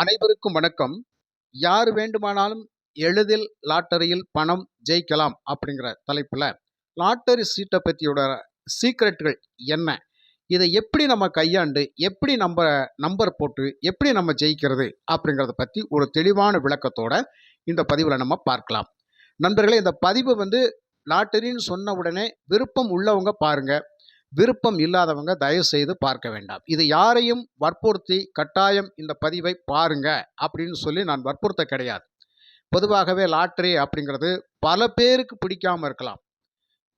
அனைவருக்கும் வணக்கம். யார் வேண்டுமானாலும் எளிதில் லாட்டரியில் பணம் ஜெயிக்கலாம் அப்படிங்கிற தலைப்பில் லாட்டரி சீட்டை பற்றியோட சீக்ரெட்டுகள் என்ன? இதை எப்படி நம்ம கையாண்டு எப்படி நம்ம நம்பர் போட்டு எப்படி நம்ம ஜெயிக்கிறது அப்படிங்கிறத பற்றி ஒரு தெளிவான விளக்கத்தோட இந்த பதிவில் நம்ம பார்க்கலாம். நண்பர்களே இந்த பதிவு வந்து லாட்டரின்னு சொன்ன உடனே விருப்பம் உள்ளவங்க பாருங்கள் விருப்பம் இல்லாதவங்க தயவு செய்து பார்க்க வேண்டாம். இது யாரையும் வற்புறுத்தி கட்டாயம் இந்த பதிவை பாருங்க அப்படின்னு சொல்லி நான் வற்புறுத்த கிடையாது. பொதுவாகவே லாட்டரி அப்படிங்கிறது பல பேருக்கு பிடிக்காம இருக்கலாம்.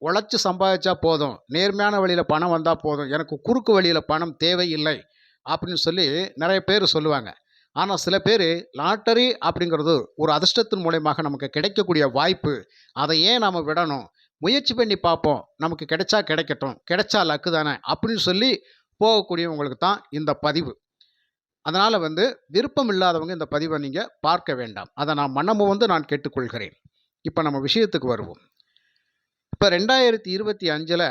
உழைச்சி சம்பாதிச்சா போதும். நேர்மையான வழியில் பணம் வந்தால் போதும். எனக்கு குறுக்கு வழியில் பணம் தேவையில்லை அப்படின்னு சொல்லி நிறைய பேர் சொல்லுவாங்க. ஆனால் சில பேர் லாட்டரி அப்படிங்கிறது ஒரு அதிர்ஷ்டத்தின் மூலயமாக நமக்கு கிடைக்கக்கூடிய வாய்ப்பு. அதை ஏன் நாம் விடணும். முயற்சி பண்ணி பார்ப்போம். நமக்கு கிடைச்சா கிடைக்கட்டும். கிடைச்சா லக்கு தானே அப்படின்னு சொல்லி போகக்கூடியவங்களுக்கு தான் இந்த பதிவு. அதனால் வந்து விருப்பம் இல்லாதவங்க இந்த பதிவை நீங்கள் பார்க்க வேண்டாம். அதை நான் மனமும் வந்து நான் கேட்டுக்கொள்கிறேன். இப்போ நம்ம விஷயத்துக்கு வருவோம். இப்போ ரெண்டாயிரத்தி இருபத்தி அஞ்சில்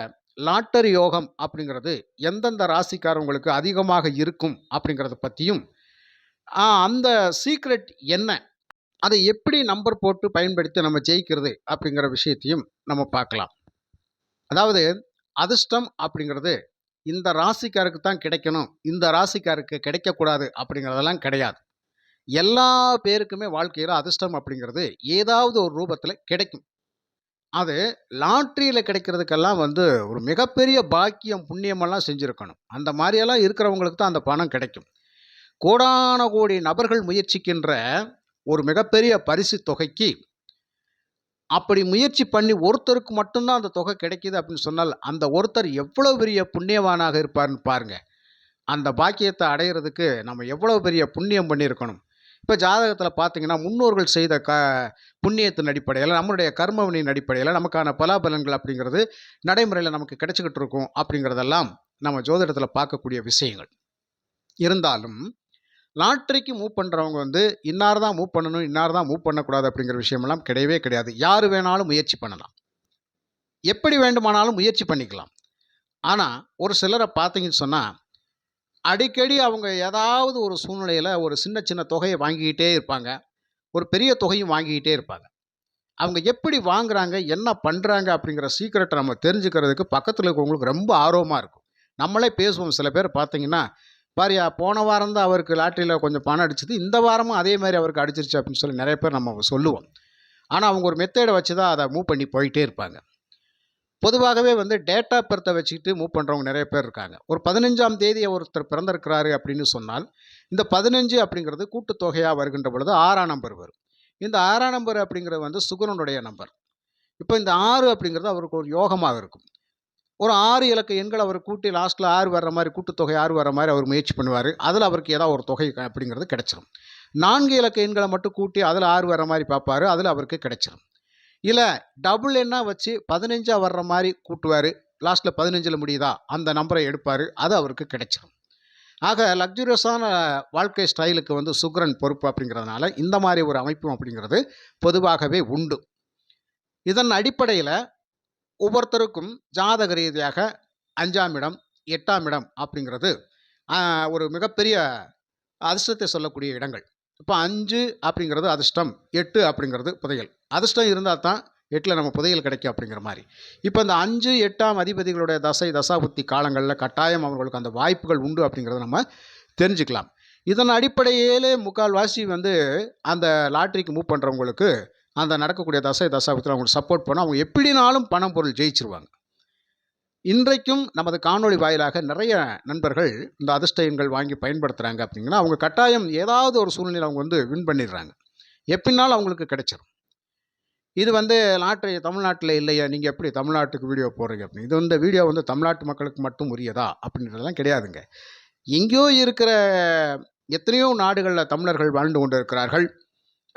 லாட்டரி யோகம் அப்படிங்கிறது எந்தெந்த ராசிக்காரவங்களுக்கு அதிகமாக இருக்கும் அப்படிங்கிறத பற்றியும் அந்த சீக்ரெட் என்ன அதை எப்படி நம்பர் போட்டு பயன்படுத்தி நம்ம ஜெயிக்கிறது அப்படிங்கிற விஷயத்தையும் நம்ம பார்க்கலாம். அதாவது அதிர்ஷ்டம் அப்படிங்கிறது இந்த ராசிக்காருக்கு தான் கிடைக்கணும் இந்த ராசிக்காருக்கு கிடைக்கக்கூடாது அப்படிங்கிறதெல்லாம் கிடையாது. எல்லா பேருக்குமே வாழ்க்கையில் அதிர்ஷ்டம் அப்படிங்கிறது ஏதாவது ஒரு ரூபத்தில் கிடைக்கும். அது லாட்ரியில் கிடைக்கிறதுக்கெல்லாம் வந்து ஒரு மிகப்பெரிய பாக்கியம் புண்ணியமெல்லாம் செஞ்சுருக்கணும். அந்த மாதிரியெல்லாம் இருக்கிறவங்களுக்கு தான் அந்த பணம் கிடைக்கும். கோடான கோடி நபர்கள் முயற்சிக்கின்ற ஒரு மிகப்பெரிய பரிசு தொகைக்கு அப்படி முயற்சி பண்ணி ஒருத்தருக்கு மட்டும்தான் அந்த தொகை கிடைக்கிது அப்படின்னு சொன்னால் அந்த ஒருத்தர் எவ்வளோ பெரிய புண்ணியவானாக இருப்பார்னு பாருங்க. அந்த பாக்கியத்தை அடையிறதுக்கு நம்ம எவ்வளோ பெரிய புண்ணியம் பண்ணியிருக்கணும். இப்போ ஜாதகத்தில் பார்த்தீங்கன்னா முன்னோர்கள் செய்த க புண்ணியத்தின் அடிப்படையில் நம்மளுடைய கர்மவனின் அடிப்படையில் நமக்கான பலாபலன்கள் அப்படிங்கிறது நடைமுறையில் நமக்கு கிடைச்சிக்கிட்டு இருக்கும் அப்படிங்கிறதெல்லாம் நம்ம ஜோதிடத்தில் பார்க்கக்கூடிய விஷயங்கள். இருந்தாலும் லாட்ரிக்கு மூவ் பண்ணுறவங்க வந்து இன்னார் தான் மூவ் பண்ணணும் இன்னார் தான் மூவ் பண்ணக்கூடாது அப்படிங்கிற விஷயமெல்லாம் கிடையவே கிடையாது. யார் வேணாலும் முயற்சி பண்ணலாம். எப்படி வேண்டுமானாலும் முயற்சி பண்ணிக்கலாம். ஆனால் ஒரு சிலரை பார்த்தீங்கன்னு சொன்னால் அடிக்கடி அவங்க ஏதாவது ஒரு சூழ்நிலையில் ஒரு சின்ன சின்ன தொகையை வாங்கிக்கிட்டே இருப்பாங்க. ஒரு பெரிய தொகையும் வாங்கிக்கிட்டே இருப்பாங்க. அவங்க எப்படி வாங்குறாங்க என்ன பண்ணுறாங்க அப்படிங்கிற சீக்கிரட்டை நம்ம தெரிஞ்சுக்கிறதுக்கு பக்கத்தில் இருக்கிறவங்களுக்கு ரொம்ப ஆர்வமாக இருக்கும். நம்மளே பேசுவோம். சில பேர் பார்த்தீங்கன்னா பாரியா போன வாரம் தான் அவருக்கு லாட்டரியில் கொஞ்சம் பணம் அடிச்சது. இந்த வாரமும் அதே மாதிரி அவருக்கு அடிச்சிருச்சு அப்படின்னு சொல்லி நிறைய பேர் நம்ம சொல்லுவோம். ஆனால் அவங்க ஒரு மெத்தேடை வச்சு தான் அதை மூவ் பண்ணி போயிட்டே இருப்பாங்க. பொதுவாகவே வந்து டேட்டா பெர்த்தை வச்சுக்கிட்டு மூவ் பண்ணுறவங்க நிறைய பேர் இருக்காங்க. ஒரு பதினஞ்சாம் தேதி ஒருத்தர் பிறந்திருக்கிறாரு அப்படின்னு சொன்னால் இந்த பதினஞ்சு அப்படிங்கிறது கூட்டுத்தொகையாக வருகின்ற பொழுது ஆறாம் நம்பர் வரும். இந்த ஆறாம் நம்பர் அப்படிங்கிறது வந்து சுகரனுடைய நம்பர் இப்போ இந்த ஆறு அப்படிங்கிறது அவருக்கு ஒரு யோகமாக இருக்கும். ஒரு ஆறு இலக்க எண்கள் அவர் கூட்டி லாஸ்ட்டில் ஆறு வர்ற மாதிரி கூட்டுத்தொகை ஆறு வர்ற மாதிரி அவர் முயற்சி பண்ணுவார். அதில் அவருக்கு ஏதாவது ஒரு தொகை அப்படிங்கிறது கிடச்சிரும். நான்கு இலக்க எண்களை மட்டும் கூட்டி அதில் ஆறு வர்ற மாதிரி பார்ப்பார் அதில் அவருக்கு கிடச்சிடும் இல்லை டபுள் எண்ணாக வச்சு பதினஞ்சாக வர்ற மாதிரி கூட்டுவார் லாஸ்ட்டில் பதினஞ்சில் முடியுதா? அந்த நம்பரை எடுப்பார் அது அவருக்கு கிடைச்சிடும் ஆக லக்ஸுரியஸான வாழ்க்கை ஸ்டைலுக்கு வந்து சுக்ரன் பொறுப்பு அப்படிங்கிறதுனால இந்த மாதிரி ஒரு அமைப்பும் அப்படிங்கிறது பொதுவாகவே உண்டு. இதன் அடிப்படையில் ஒவ்வொருத்தருக்கும் ஜாதக ரீதியாக அஞ்சாம் இடம் எட்டாம் இடம் அப்படிங்கிறது ஒரு மிகப்பெரிய அதிர்ஷ்டத்தை சொல்லக்கூடிய இடங்கள். இப்போ அஞ்சு அப்படிங்கிறது அதிர்ஷ்டம் எட்டு அப்படிங்கிறது புதையல். அதிர்ஷ்டம் இருந்தால் தான் எட்டில் நம்ம புதையல் கிடைக்கும் அப்படிங்கிற மாதிரி. இப்போ இந்த அஞ்சு எட்டாம் அதிபதிகளுடைய தசை தசாபுத்தி காலங்களில் கட்டாயம் அவர்களுக்கு அந்த வாய்ப்புகள் உண்டு அப்படிங்கிறத நம்ம தெரிஞ்சுக்கலாம். இதன் அடிப்படையிலே முக்கால்வாசி வந்து அந்த லாட்ரிக்கு மூவ் பண்ணுறவங்களுக்கு அந்த நடக்கக்கூடிய தசை தசாபத்தில் அவங்களுக்கு சப்போர்ட் பண்ண அவங்க எப்படினாலும் பணம் பொருள் ஜெயிச்சிருவாங்க. இன்றைக்கும் நமது காணொளி வாயிலாக நிறைய நண்பர்கள் இந்த அதிர்ஷ்டங்கள் வாங்கி பயன்படுத்துகிறாங்க அப்படிங்கன்னா அவங்க கட்டாயம் ஏதாவது ஒரு சூழ்நிலை அவங்க வந்து வின் பண்ணிடுறாங்க. எப்படினாலும் அவங்களுக்கு கிடைச்சிரும். இது வந்து நாட்டு தமிழ்நாட்டில் இல்லையா? நீங்கள் எப்படி தமிழ்நாட்டுக்கு வீடியோ போடுறீங்க அப்படின்னு. இது இந்த வீடியோ வந்து தமிழ்நாட்டு மக்களுக்கு மட்டும் உரியதா? அப்படின்றதெல்லாம் கிடையாதுங்க. எங்கேயோ இருக்கிற எத்தனையோ நாடுகளில் தமிழர்கள் வாழ்ந்து கொண்டு இருக்கிறார்கள்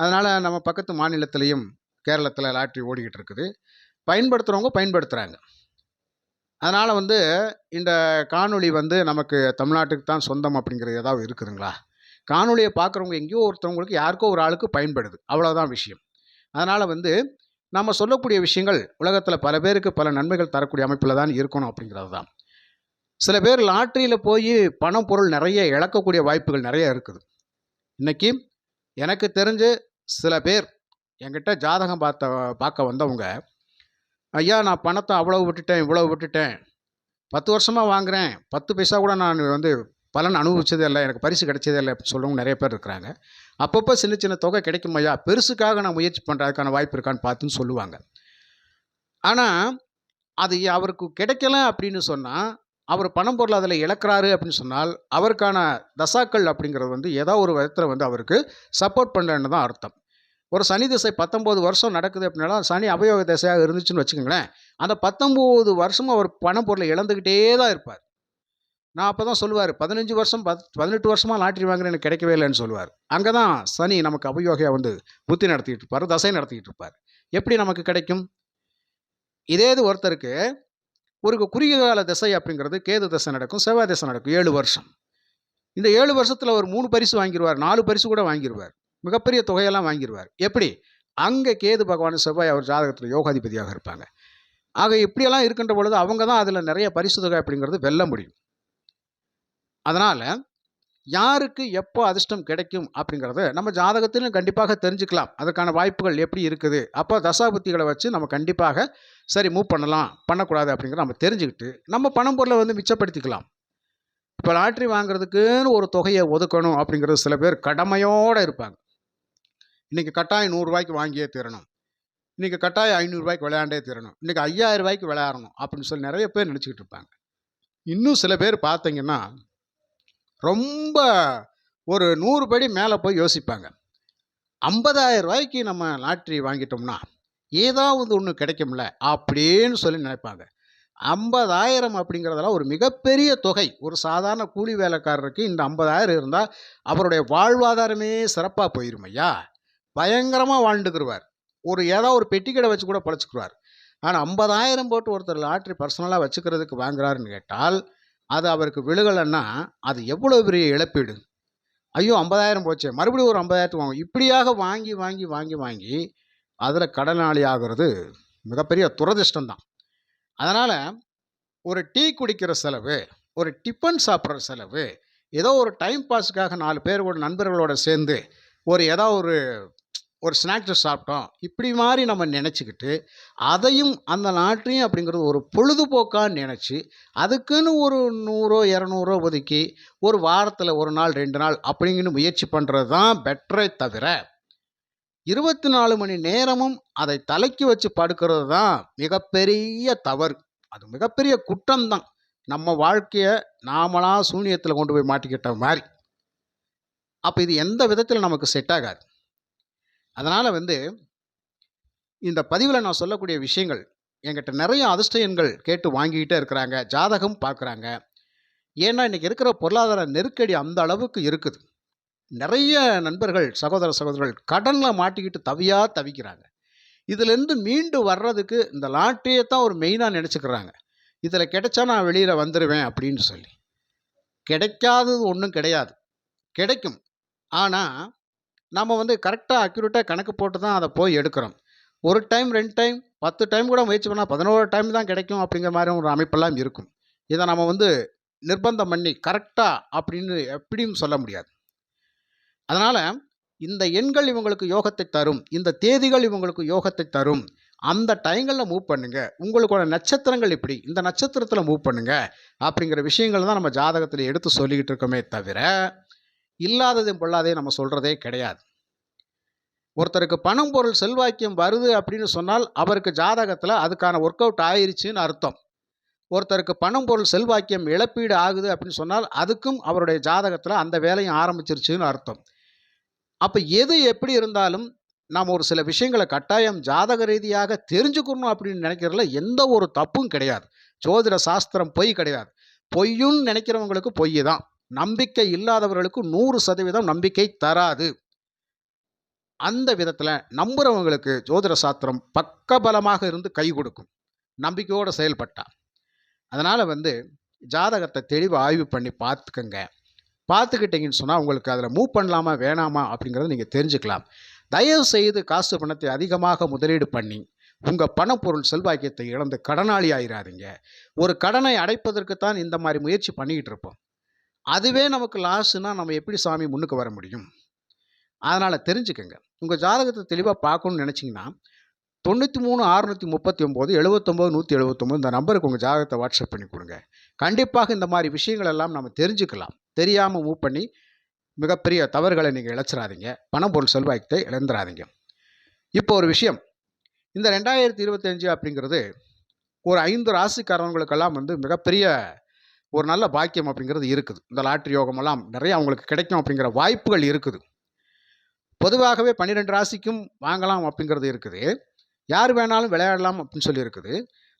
அதனால் நம்ம பக்கத்து மாநிலத்திலையும் கேரளத்தில் லாட்ரி ஓடிக்கிட்டு இருக்குது பயன்படுத்துகிறவங்க பயன்படுத்துகிறாங்க அதனால் வந்து இந்த காணொளி வந்து நமக்கு தமிழ்நாட்டுக்கு தான் சொந்தம் அப்படிங்கிறது ஏதாவது இருக்குதுங்களா? காணொலியை பார்க்குறவங்க எங்கேயோ ஒருத்தவங்களுக்கு யாருக்கோ ஒரு ஆளுக்கு பயன்படுது. அவ்வளோதான் விஷயம். அதனால் வந்து நம்ம சொல்லக்கூடிய விஷயங்கள் உலகத்தில் பல பேருக்கு பல நன்மைகள் தரக்கூடிய அமைப்பில் தான் இருக்கணும் அப்படிங்கிறது தான். சில பேர் லாட்டரியில் போய் பணம் பொருள் நிறைய இழக்கக்கூடிய வாய்ப்புகள் நிறைய இருக்குது. இன்றைக்கி எனக்கு தெரிஞ்சு சில பேர் என்கிட்ட ஜாதகம் பார்த்த பார்க்க வந்தவங்க ஐயா நான் பணத்தை அவ்வளவு விட்டுட்டேன் இவ்வளவு விட்டுட்டேன். பத்து வருஷமாக வாங்குறேன். பத்து பைசா கூட நான் வந்து பலன் அனுபவிச்சதே இல்லை. எனக்கு பரிசு கிடைச்சதே இல்லை அப்படின்னு நிறைய பேர் இருக்கிறாங்க. அப்பப்போ சின்ன சின்ன தொகை கிடைக்கும் ஐயா. பெருசுக்காக நான் முயற்சி பண்ணுறதுக்கான வாய்ப்பு இருக்கான்னு பார்த்துன்னு சொல்லுவாங்க. ஆனால் அது அவருக்கு கிடைக்கல அப்படின்னு சொன்னால் அவர் பணம் பொருள் அதில் இழக்கிறாரு அப்படின்னு சொன்னால் அவருக்கான தசாக்கள் அப்படிங்கிறது வந்து ஏதோ ஒரு விதத்தில் வந்து அவருக்கு சப்போர்ட் பண்ணுறேன்னு தான் அர்த்தம். ஒரு சனி திசை பத்தொம்போது வருஷம் நடக்குது அப்படின்னா சனி அபயோக திசையாக இருந்துச்சுன்னு வச்சுக்கோங்களேன். அந்த பத்தொம்போது வருஷமும் அவர் பணம் பொருளை இழந்துக்கிட்டே தான் இருப்பார். நான் அப்போ தான் சொல்லுவார் பதினஞ்சு வருஷம் பத் பதினெட்டு வருஷமாக லாட்ரி வாங்குறேன் எனக்கு கிடைக்கவே இல்லைன்னு சொல்லுவார். அங்கே தான் சனி நமக்கு அபயோகையாக வந்து புத்தி நடத்திக்கிட்டு இருப்பார் தசை நடத்திக்கிட்டு இருப்பார். எப்படி நமக்கு கிடைக்கும்? இதே இது ஒருத்தருக்கு ஒரு குறுகிய கால திசை அப்படிங்கிறது கேது திசை நடக்கும் செவ்வாய் திசை நடக்கும் ஏழு வருஷம். இந்த ஏழு வருஷத்தில் ஒரு மூணு பரிசு வாங்கிடுவார் நாலு பரிசு கூட வாங்கிடுவார் மிகப்பெரிய தொகையெல்லாம் வாங்கிடுவார் எப்படி? அங்கே கேது பகவான் செவ்வாய் அவர் ஜாதகத்தில் யோகாதிபதியாக இருப்பாங்க. ஆக இப்படியெல்லாம் இருக்கின்ற பொழுது அவங்க தான் அதில் நிறைய பரிசு தொகை அப்படிங்கிறது வெல்ல முடியும். அதனால் யாருக்கு எப்போ அதிர்ஷ்டம் கிடைக்கும் அப்படிங்கிறத நம்ம ஜாதகத்திலும் கண்டிப்பாக தெரிஞ்சுக்கலாம். அதற்கான வாய்ப்புகள் எப்படி இருக்குது? அப்போ தசாபுத்திகளை வச்சு நம்ம கண்டிப்பாக சரி மூவ் பண்ணலாம் பண்ணக்கூடாது அப்படிங்கிறத நம்ம தெரிஞ்சுக்கிட்டு நம்ம பணம் பொருளை வந்து மிச்சப்படுத்திக்கலாம். இப்போ லாட்ரி வாங்குறதுக்குன்னு ஒரு தொகையை ஒதுக்கணும் அப்படிங்கிறது சில பேர் கடமையோடு இருப்பாங்க. இன்றைக்கி கட்டாயம் நூறுரூவாய்க்கு வாங்கியே தீரணும். இன்றைக்கி கட்டாயம் ஐநூறுரூவாய்க்கு விளையாண்டே தீரணும். இன்றைக்கி ஐயாயிரம் ரூபாய்க்கு விளையாடணும் அப்படின்னு சொல்லி நிறைய பேர் நினச்சிக்கிட்டு இருப்பாங்க. இன்னும் சில பேர் பார்த்தீங்கன்னா ரொம்ப ஒரு நூறு படி மேலே போய் யோசிப்பாங்க. ஐம்பதாயிரம் ரூபாய்க்கு நம்ம லாட்ரி வாங்கிட்டோம்னா ஏதாவது ஒன்று கிடைக்கும்ல அப்படின்னு சொல்லி நினைப்பாங்க. ஐம்பதாயிரம் அப்படிங்கிறதெல்லாம் ஒரு மிகப்பெரிய தொகை. ஒரு சாதாரண கூலி வேலைக்காரருக்கு இந்த ஐம்பதாயிரம் இருந்தால் அவருடைய வாழ்வாதாரமே சிறப்பாக போயிரும் ஐயா பயங்கரமாக வாழ்ந்துக்கிருவார். ஒரு ஏதோ ஒரு பெட்டி கடை வச்சு கூட பழச்சிக்கிறார் ஆனால் ஐம்பதாயிரம் போட்டு ஒருத்தர் லாட்ரி பர்சனலாக வச்சுக்கிறதுக்கு வாங்குறாருன்னு கேட்டால் அது அவருக்கு விழுகலைன்னா அது எவ்வளோ பெரிய இழப்பீடு? ஐயோ ஐம்பதாயிரம் போச்சு மறுபடியும் ஒரு ஐம்பதாயிரத்துக்கு வாங்கும் இப்படியாக வாங்கி வாங்கி வாங்கி வாங்கி அதில் கடனாளி ஆகிறது மிகப்பெரிய துரதிர்ஷ்டம்தான். அதனால் ஒரு டீ குடிக்கிற செலவு ஒரு டிஃபன் சாப்பிட்ற செலவு ஏதோ ஒரு டைம் பாஸுக்காக நாலு பேரோட நண்பர்களோட சேர்ந்து ஒரு ஏதோ ஒரு ஒரு ஸ்நாக்ஸை சாப்பிட்டோம். இப்படி மாதிரி நம்ம நினச்சிக்கிட்டு அதையும் அந்த நாட்டையும் அப்படிங்கிறது ஒரு பொழுதுபோக்காக நினச்சி அதுக்குன்னு ஒரு நூறோ இரநூறோ ஒதுக்கி ஒரு வாரத்தில் ஒரு நாள் ரெண்டு நாள் அப்படிங்கன்னு முயற்சி பண்ணுறது தான் பெட்டரே தவிர இருபத்தி நாலு மணி நேரமும் அதை தலைக்கு வச்சு படுக்கிறது தான் மிகப்பெரிய தவறு. அது மிகப்பெரிய குற்றம்தான். நம்ம வாழ்க்கையை நாமளாக சூனியத்தில் கொண்டு போய் மாட்டிக்கிட்ட மாதிரி. அப்போ இது எந்த விதத்தில் நமக்கு செட் ஆகாது? அதனால் வந்து இந்த பதிவில் நான் சொல்லக்கூடிய விஷயங்கள் என்கிட்ட நிறைய அதிர்ஷ்ட எண்கள் கேட்டு வாங்கிக்கிட்டே இருக்கிறாங்க ஜாதகம் பார்க்குறாங்க. ஏன்னா இன்றைக்கி இருக்கிற பொருளாதார நெருக்கடி அந்த அளவுக்கு இருக்குது. நிறைய நண்பர்கள் சகோதர சகோதரர்கள் கடனில் மாட்டிக்கிட்டு தவியாக தவிக்கிறாங்க. இதுலேருந்து மீண்டு வர்றதுக்கு இந்த லாட்டரியை தான் ஒரு மெயினாக நினச்சிக்கிறாங்க. இதில் கிடைச்சா நான் வெளியில் வந்துடுவேன் அப்படின்னு சொல்லி. கிடைக்காதது ஒன்றும் கிடையாது. கிடைக்கும். ஆனால் நம்ம வந்து கரெக்டாக அக்யூரேட்டாக கணக்கு போட்டு தான் அதை போய் எடுக்கிறோம். ஒரு டைம் ரெண்டு டைம் பத்து டைம் கூட முயற்சி பண்ணால் பதினோரு டைம் தான் கிடைக்கும் அப்படிங்கிற மாதிரி ஒரு அமைப்பெல்லாம் இருக்கும். இதை நம்ம வந்து நிர்பந்தம் பண்ணி கரெக்டாக அப்படின்னு எப்படியும் சொல்ல முடியாது. அதனால் இந்த எண்கள் இவங்களுக்கு யோகத்தை தரும் இந்த தேதிகள் இவங்களுக்கு யோகத்தை தரும். அந்த டைங்களில் மூவ் பண்ணுங்கள் உங்களுக்கோட நட்சத்திரங்கள் இப்படி இந்த நட்சத்திரத்தில் மூவ் பண்ணுங்கள் அப்படிங்கிற விஷயங்கள் தான் நம்ம ஜாதகத்தில் எடுத்து சொல்லிக்கிட்டு இருக்கோமே தவிர இல்லாததையும் பொல்லாதையும் நம்ம சொல்கிறதே கிடையாது. ஒருத்தருக்கு பணம் பொருள் செல்வாக்கியம் வருது அப்படின்னு சொன்னால் அவருக்கு ஜாதகத்தில் அதுக்கான ஒர்க் அவுட் ஆயிருச்சுன்னு அர்த்தம். ஒருத்தருக்கு பணம் பொருள் செல்வாக்கியம் இழப்பீடு ஆகுது அப்படின்னு சொன்னால் அதுக்கும் அவருடைய ஜாதகத்தில் அந்த வேலையும் ஆரம்பிச்சிருச்சுன்னு அர்த்தம். அப்போ எது எப்படி இருந்தாலும் நாம் ஒரு சில விஷயங்களை கட்டாயம் ஜாதக ரீதியாக தெரிஞ்சுக்கணும் அப்படின்னு நினைக்கிறதுல எந்த ஒரு தப்பும் கிடையாது. ஜோதிட சாஸ்திரம் பொய் கிடையாது. பொய்யுன்னு நினைக்கிறவங்களுக்கு பொய் தான். நம்பிக்கை இல்லாதவர்களுக்கு நூறு சதவீதம் நம்பிக்கை தராது. அந்த விதத்தில் நம்புகிறவங்களுக்கு ஜோதிட சாஸ்திரம் பக்கபலமாக இருந்து கை கொடுக்கும். நம்பிக்கையோடு செயல்பட்டா. அதனால் வந்து ஜாதகத்தை தெளிவாக ஆய்வு பண்ணி பார்த்துக்கங்க. பார்த்துக்கிட்டிங்கன்னு சொன்னால் உங்களுக்கு அதில் மூவ் பண்ணலாமா வேணாமா அப்படிங்கிறத நீங்கள் தெரிஞ்சுக்கலாம். தயவு செய்து காசு பணத்தை அதிகமாக முதலீடு பண்ணி உங்கள் பணப்பொருள் செல்வாக்கியத்தை இழந்து கடனாளி ஆயிடாதீங்க ஒரு கடனை அடைப்பதற்கு தான் இந்த மாதிரி முயற்சி பண்ணிக்கிட்டு இருப்போம். அதுவே நமக்கு லாஸ்னால் நம்ம எப்படி சாமி முன்னுக்கு வர முடியும்? அதனால் தெரிஞ்சுக்கோங்க. உங்கள் ஜாதகத்தை தெளிவாக பார்க்கணும்னு நினச்சிங்கன்னா தொண்ணூற்றி மூணு அறுநூற்றி முப்பத்தி ஒம்பது எழுபத்தொம்போது நூற்றி எழுபத்தொம்போது இந்த நம்பருக்கு உங்கள் ஜாதகத்தை வாட்ஸ்அப் பண்ணி கொடுங்க. கண்டிப்பாக இந்த மாதிரி விஷயங்கள் எல்லாம் நம்ம தெரிஞ்சுக்கலாம். தெரியாமல் மூவ் பண்ணி மிகப்பெரிய தவறுகளை நீங்கள் இழச்சிடாதீங்க பணம் பொருள் செல்வாய்க்கத்தை இழந்துடாதீங்க இப்போ ஒரு விஷயம். இந்த ரெண்டாயிரத்தி இருபத்தஞ்சு அப்படிங்கிறது ஒரு ஐந்து ராசிக்காரவங்களுக்கெல்லாம் வந்து மிகப்பெரிய ஒரு நல்ல பாக்கியம் அப்படிங்கிறது இருக்குது. இந்த லாட்ரி யோகமெல்லாம் நிறைய அவங்களுக்கு கிடைக்கும் அப்படிங்கிற வாய்ப்புகள் இருக்குது. பொதுவாகவே பன்னிரெண்டு ராசிக்கும் வாங்கலாம் அப்படிங்கிறது இருக்குது. யார் வேணாலும் விளையாடலாம் அப்படின்னு சொல்லி இருக்குது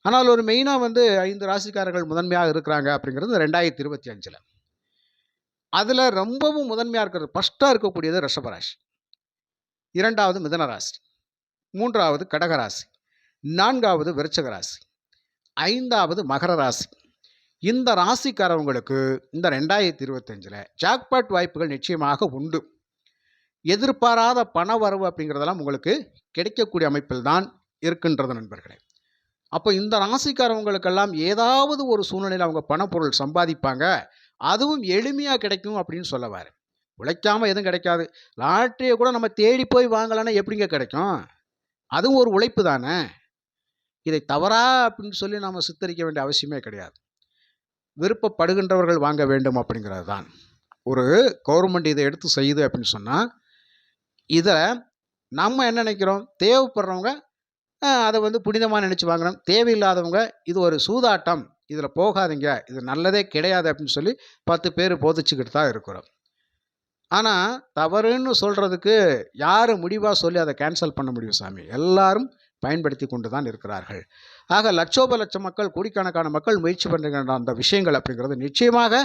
ஆனால் ஒரு மெயினாக வந்து ஐந்து ராசிக்காரர்கள் முதன்மையாக இருக்கிறாங்க அப்படிங்கிறது ரெண்டாயிரத்தி இருபத்தி அஞ்சில். அதில் ரொம்பவும் முதன்மையாக இருக்கிறது ஃபஸ்ட்டாக இருக்கக்கூடியது ரிஷபராசி. இரண்டாவது மிதனராசி. மூன்றாவது கடகராசி. நான்காவது விருச்சக ராசி ஐந்தாவது மகர ராசி இந்த ராசிக்காரவங்களுக்கு இந்த ரெண்டாயிரத்தி இருபத்தஞ்சில் ஜாக்பாட் வாய்ப்புகள் நிச்சயமாக உண்டு. எதிர்பாராத பண வரவு அப்படிங்கிறதெல்லாம் உங்களுக்கு கிடைக்கக்கூடிய அமைப்பில் தான் இருக்கின்றது நண்பர்களே. அப்போ இந்த ராசிக்காரவங்களுக்கெல்லாம் ஏதாவது ஒரு சூழ்நிலையில் அவங்க பணப்பொருள் சம்பாதிப்பாங்க. அதுவும் எளிமையாக கிடைக்கும் அப்படின்னு சொல்லவார். உழைக்காமல் எதுவும் கிடைக்காது. லாட்ரியை கூட நம்ம தேடி போய் வாங்கலான்னா எப்படிங்க கிடைக்கும்? அதுவும் ஒரு உழைப்பு தானே. இதை தவறா அப்படின்னு சொல்லி நாம் சித்தரிக்க வேண்டிய அவசியமே கிடையாது. விருப்பப்படுகின்றவர்கள் வாங்க வேண்டும் அப்படிங்கிறது தான். ஒரு கவர்மெண்ட் இதை எடுத்து செய்யுது அப்படின்னு சொன்னால் இதை நம்ம என்ன நினைக்கிறோம்? தேவைப்படுறவங்க அதை வந்து புனிதமாக நினச்சி வாங்குறோம் தேவையில்லாதவங்க இது ஒரு சூதாட்டம். இதில் போகாதீங்க. இது நல்லதே கிடையாது அப்படின்னு சொல்லி பத்து பேர் போதிச்சுக்கிட்டு தான் இருக்கிறோம். ஆனால் தவறுன்னு சொல்கிறதுக்கு யார் முடிவாக சொல்லி அதை கேன்சல் பண்ண முடியும் சாமி? எல்லாரும் பயன்படுத்தி கொண்டு தான் இருக்கிறார்கள். ஆக லட்சோப லட்சம் மக்கள் கோடிக்கணக்கான மக்கள் முயற்சி பண்ணுகின்ற அந்த விஷயங்கள் அப்படிங்கிறது நிச்சயமாக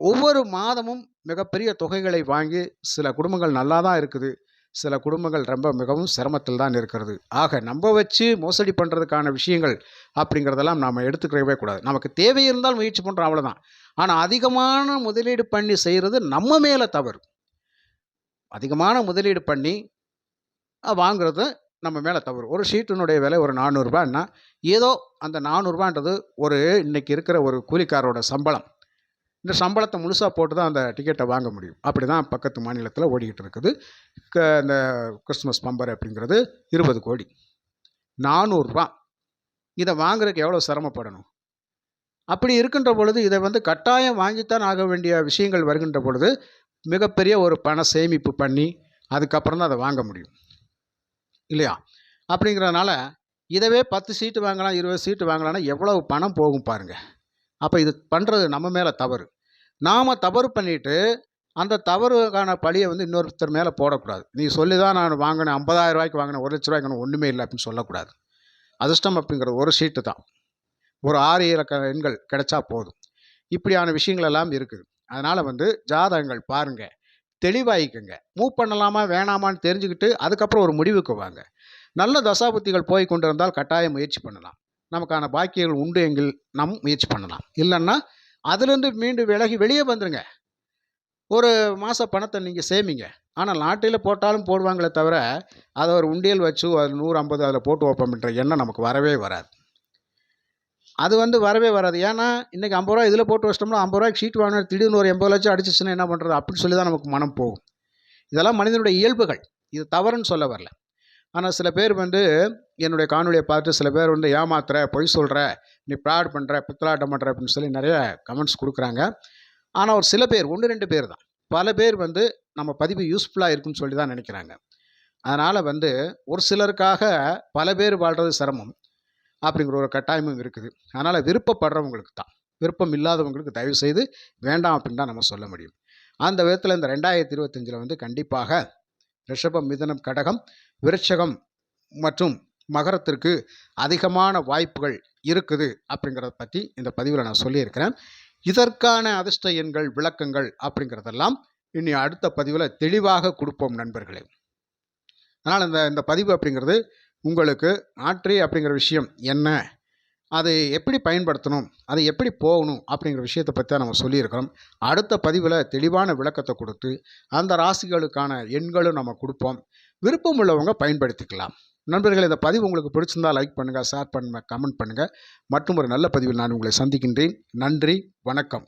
ஒவ்வொரு மாதமும் மிகப்பெரிய தொகைகளை வாங்கி சில குடும்பங்கள் நல்லா தான் இருக்குது. சில குடும்பங்கள் ரொம்ப மிகவும் சிரமத்தில் தான் இருக்கிறது. ஆக நம்ப வச்சு மோசடி பண்ணுறதுக்கான விஷயங்கள் அப்படிங்கிறதெல்லாம் நாம் எடுத்துக்கிறவே கூடாது. நமக்கு தேவை இருந்தால் முயற்சி பண்ணுறோம் அவ்வளோதான் ஆனால் அதிகமான முதலீடு பண்ணி செய்கிறது நம்ம மேலே தவறு. அதிகமான முதலீடு பண்ணி அஹ், வாங்குறது நம்ம மேலே தவறு. ஒரு ஷீட்டினுடைய விலை ஒரு நானூறுரூபான்னா ஏதோ அந்த நானூறுரூபான்றது ஒரு இன்றைக்கி இருக்கிற ஒரு கூலிக்காரோட சம்பளம். இந்த சம்பளத்தை முழுசாக போட்டு தான் அந்த டிக்கெட்டை வாங்க முடியும். அப்படி தான் பக்கத்து மாநிலத்தில் ஓடிக்கிட்டு இருக்குது. க இந்த கிறிஸ்மஸ் பம்பர் அப்படிங்கிறது இருபது கோடி. நானூறுரூவா இதை வாங்குறதுக்கு எவ்வளோ சிரமப்படணும்? அப்படி இருக்கின்ற பொழுது இதை வந்து கட்டாயம் வாங்கித்தான் ஆக வேண்டிய விஷயங்கள் வருகின்ற பொழுது மிகப்பெரிய ஒரு பண சேமிப்பு பண்ணி அதுக்கப்புறம் தான் அதை வாங்க முடியும். இல்லையா? அப்படிங்கிறதுனால இதவே பத்து சீட்டு வாங்கலாம் இருபது சீட்டு வாங்கலாம்னா எவ்வளவு பணம் போகும் பாருங்கள் அப்போ இது பண்ணுறது நம்ம மேலே தவறு. நாம் தவறு பண்ணிவிட்டு அந்த தவறுக்கான பழியை வந்து இன்னொருத்தர் மேலே போடக்கூடாது. நீ சொல்லி தான் நான் வாங்கினேன் ஐம்பதாயிரம் ரூபாய்க்கு வாங்கினேன் ஒரு லட்ச ரூபாய்க்கு ஒன்றுமே இல்லை அப்படின்னு சொல்லக்கூடாது. அதிர்ஷ்டம் அப்படிங்கிறது ஒரு சீட்டு தான். ஒரு ஆறு இலக்க எண்கள் கிடைச்சா போதும். இப்படியான விஷயங்கள் எல்லாம் இருக்குது. அதனால் வந்து ஜாதகங்கள் பாருங்கள் தெளிவாயிக்குங்க. மூவ் பண்ணலாமா வேணாமான்னு தெரிஞ்சுக்கிட்டு அதுக்கப்புறம் ஒரு முடிவுக்கு வாங்க. நல்ல தசாபுத்திகள் போய் கொண்டு இருந்தால் கட்டாயம் முயற்சி பண்ணலாம். நமக்கான பாக்கியங்கள் உண்டு எங்கில் நம் முயற்சி பண்ணலாம். இல்லைன்னா அதுலேருந்து மீண்டும் விலகி வெளியே வந்துடுங்க ஒரு மாத பணத்தை நீங்கள் சேமிங்க. ஆனால் நாட்டில் போட்டாலும் போடுவாங்களே தவிர அதை ஒரு உண்டியல் வச்சு அது நூறு ஐம்பது அதில் போட்டு வைப்போம்ன்ற எண்ணம் நமக்கு வரவே வராது. அது வந்து வரவே வராது. ஏன்னா இன்றைக்கி ஐம்பது ரூபா இதில் போட்டு வச்சிட்டோம்னா ஐம்பது ரூபாய்க்கு ஷீட் வாங்கினா திடீர்னு ஒரு எண்பது லட்சம் அடிச்சிச்சுன்னா என்ன பண்ணுறது அப்படின்னு சொல்லி தான் நமக்கு மனம் போகும். இதெல்லாம் மனிதனுடைய இயல்புகள். இது தவறுன்னு சொல்ல வரல. ஆனால் சில பேர் வந்து என்னுடைய காணொலியை பார்த்து சில பேர் வந்து ஏமாத்துற பொய் சொல்கிற நீ ப்ராட் பண்ணுற பித்தலாட்டம் பண்ணுற அப்படின்னு சொல்லி நிறைய கமெண்ட்ஸ் கொடுக்குறாங்க. ஆனால் ஒரு சில பேர் ஒன்று ரெண்டு பேர் தான். பல பேர் வந்து நம்ம பதிவு யூஸ்ஃபுல்லாக இருக்குன்னு சொல்லி தான் நினைக்கிறாங்க. அதனால் வந்து ஒரு சிலருக்காக பல பேர் வாழ்கிறது சிரமம். அப்படிங்கிற ஒரு கட்டாயமும் இருக்குது. அதனால் விருப்பப்படுறவங்களுக்கு தான். விருப்பம் இல்லாதவங்களுக்கு தயவு செய்து வேண்டாம் அப்படின்னு தான் நம்ம சொல்ல முடியும். அந்த விதத்தில் இந்த ரெண்டாயிரத்தி இருபத்தஞ்சில் வந்து கண்டிப்பாக ரிஷபம் மிதனம் கடகம் விருட்சகம் மற்றும் மகரத்திற்கு அதிகமான வாய்ப்புகள் இருக்குது அப்படிங்கிறத பற்றி இந்த பதிவில் நான் சொல்லியிருக்கிறேன். இதற்கான அதிர்ஷ்ட எண்கள் விளக்கங்கள் அப்படிங்கிறதெல்லாம் இனி அடுத்த பதிவில் தெளிவாக கொடுப்போம் நண்பர்களே. அதனால் இந்த இந்த பதிவு அப்படிங்கிறது உங்களுக்கு ஆற்றி அப்படிங்கிற விஷயம் என்ன? அதை எப்படி பயன்படுத்தணும்? அதை எப்படி போகணும்? அப்படிங்கிற விஷயத்தை பற்றி தான் நம்ம சொல்லியிருக்கிறோம். அடுத்த பதிவில் தெளிவான விளக்கத்தை கொடுத்து அந்த ராசிகளுக்கான எண்களும் நம்ம கொடுப்போம். விருப்பம் உள்ளவங்க பயன்படுத்திக்கலாம். நண்பர்கள் இந்த பதிவு உங்களுக்கு பிடிச்சிருந்தா லைக் பண்ணுங்கள் ஷேர் பண்ணுங்கள் கமெண்ட் பண்ணுங்கள் மற்றும் ஒரு நல்ல பதிவில் நான் உங்களை சந்திக்கின்றேன். நன்றி வணக்கம்.